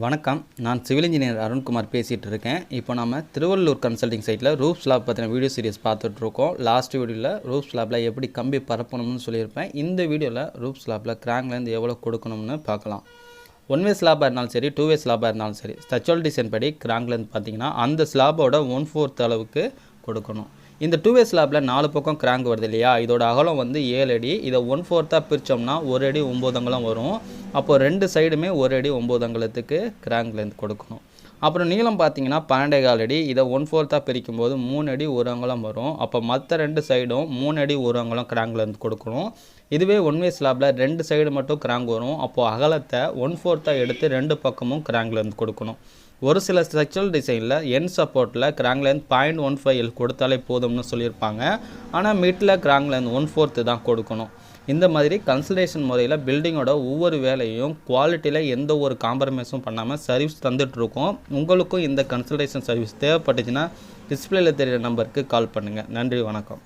வணக்கம். நான் civil engineer Arunkumar பேசிகிட்டு இருக்கேன் இப்போ நம்ம திருவள்ளூர் கன்சல்டிங் சைட்டில் ரூப் ஸ்லாப் பற்றின வீடியோ சீரிஸ் பார்த்துட்ருக்கோம். லாஸ்ட் வீடியோவில் ரூப் ஸ்லாப்பில் எப்படி கம்பி பரப்பணும்னு சொல்லியிருப்பேன். இந்த வீடியோவில் ரூப் ஸ்லாப்பில் கிராங்லேருந்து எவ்வளோ கொடுக்கணும்னு பார்க்கலாம். ஒன் வே ஸ்லாபாக இருந்தாலும் சரி டூ வே ஸ்லாபாக இருந்தாலும் சரி ஸ்ட்ரக்சரல் டிசைன் படி கிராங்லேருந்து பார்த்தீங்கன்னா அந்த ஸ்லாபோட ஒன் ஃபோர்த் அளவுக்கு கொடுக்கணும். இந்த டூ வே ஸ்லாப்பில் நாலு பக்கம் கிராங்க் வருது இல்லையா? இதோட அகலம் வந்து ஏழு அடி. இதை ஒன் ஃபோர்த்தாக பிரித்தோம்னா ஒரு அடி ஒம்பது அங்கலம் வரும். அப்போது ரெண்டு சைடுமே ஒரு அடி ஒம்பது அங்குலத்துக்கு கிராங்க் லென்த் கொடுக்கணும். அப்புறம் நீளம் பார்த்தீங்கன்னா பன்னெண்டே கால் அடி. இதை ஒன் ஃபோர்த்தாக பிரிக்கும் போது மூணு அடி ஒரு அங்குலம் வரும். அப்போ மற்ற ரெண்டு சைடும் மூணு அடி ஒரு அங்குலம் கிராங்க் கொடுக்கணும். இதுவே ஒன் வே ஸ்லாப்பில் ரெண்டு சைடு மட்டும் கிராங்க் வரும். அப்போது அகலத்தை ஒன் ஃபோர்த்தாக எடுத்து ரெண்டு பக்கமும் கிராங்க் லென்த் கொடுக்கணும். ஒரு சில ஸ்ட்ரக்சரல் டிசைனில் என் சப்போர்ட்டில் crank length point one five கொடுத்தாலே போதும்னு சொல்லியிருப்பாங்க. ஆனால் middle crank length one fourth தான் கொடுக்கணும். இந்த மாதிரி கன்சல்டேஷன் முறையில் பில்டிங்கோட ஒவ்வொரு வேலையும் குவாலிட்டியில் எந்த ஒரு காம்ப்ரமைஸும் பண்ணாமல் சர்வீஸ் தந்துட்டுருக்கோம். உங்களுக்கும் இந்த கன்சல்டேஷன் சர்வீஸ் தேவைப்பட்டுச்சுன்னா டிஸ்பிளேல தெரிகிற நம்பருக்கு கால் பண்ணுங்கள் நன்றி வணக்கம்.